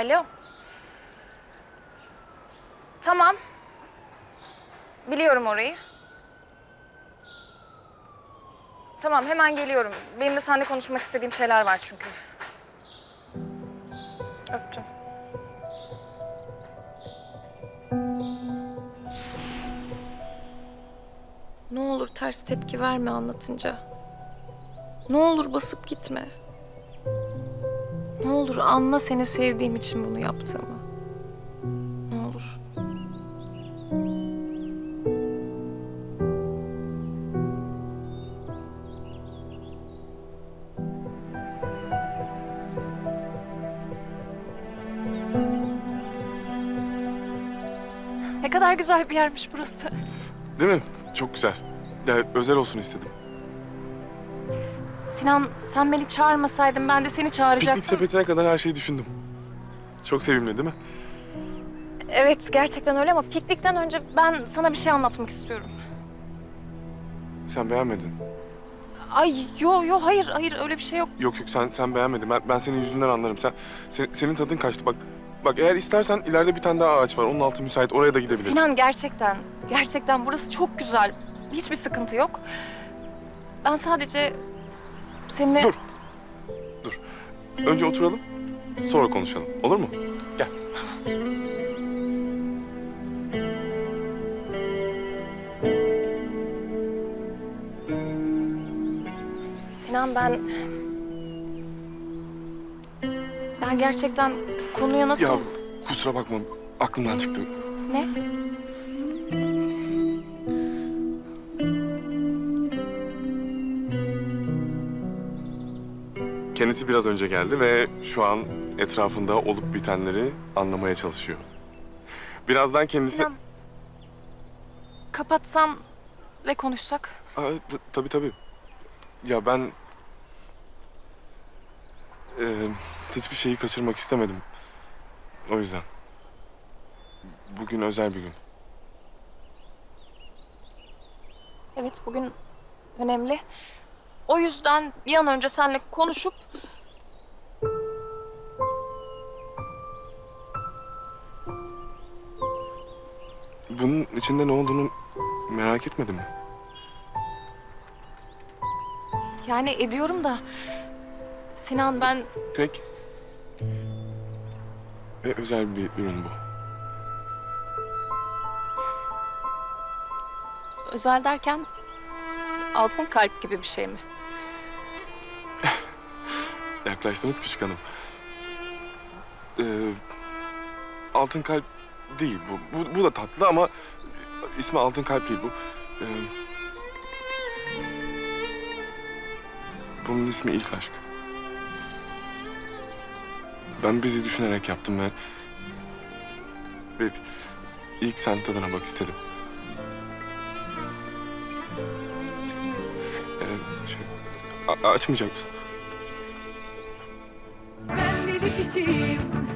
Alo. Tamam. Biliyorum orayı. Tamam hemen geliyorum. Benim de seninle konuşmak istediğim şeyler var çünkü. Öptüm. Ne olur ters tepki verme anlatınca. Ne olur basıp gitme. Ne olur anla seni sevdiğim için bunu yaptığımı. Ne olur. Ne kadar güzel bir yermiş burası. Değil mi? Çok güzel. Ya, özel olsun istedim. Sinan sen beni çağırmasaydın ben de seni çağıracaktım. Piknik sepetine kadar her şeyi düşündüm. Çok sevimli değil mi? Evet gerçekten öyle ama piknikten önce ben sana bir şey anlatmak istiyorum. Sen beğenmedin. Ay yo yo hayır hayır öyle bir şey yok. Yok yok sen sen beğenmedin. Ben, ben senin yüzünden anlarım. Sen, sen- senin tadın kaçtı. Bak bak eğer istersen ileride bir tane daha ağaç var. Onun altı müsait. Oraya da gidebilirsin. Sinan gerçekten gerçekten burası çok güzel. Hiçbir sıkıntı yok. Ben sadece seninle... Dur. Dur. Önce oturalım. Sonra konuşalım. Olur mu? Gel. Sinan ben... Ben gerçekten konuya nasıl... Ya kusura bakma. Aklımdan çıktı. Ne? Kendisi biraz önce geldi ve şu an etrafında olup bitenleri anlamaya çalışıyor. Birazdan kendisi... Sinan... Kapatsan ve konuşsak. Aa, tabii tabii. Ya ben... Eee, hiçbir şeyi kaçırmak istemedim. O yüzden. Bugün özel bir gün. Evet bugün önemli. O yüzden bir an önce seninle konuşup... Bunun içinde ne olduğunu merak etmedin mi? Yani ediyorum da... Sinan ben Tek ve özel bir ürün bu. özel derken... Altın kalp gibi bir şey mi? Yaklaştınız küçük hanım. Ee, altın kalp değil bu. bu. Bu da tatlı ama ismi altın kalp değil bu. Ee, bunun ismi ilk aşk. Ben bizi düşünerek yaptım ve... ve ilk sen tadına bak istedim. Ee, şey, açmayacak mısın? impossível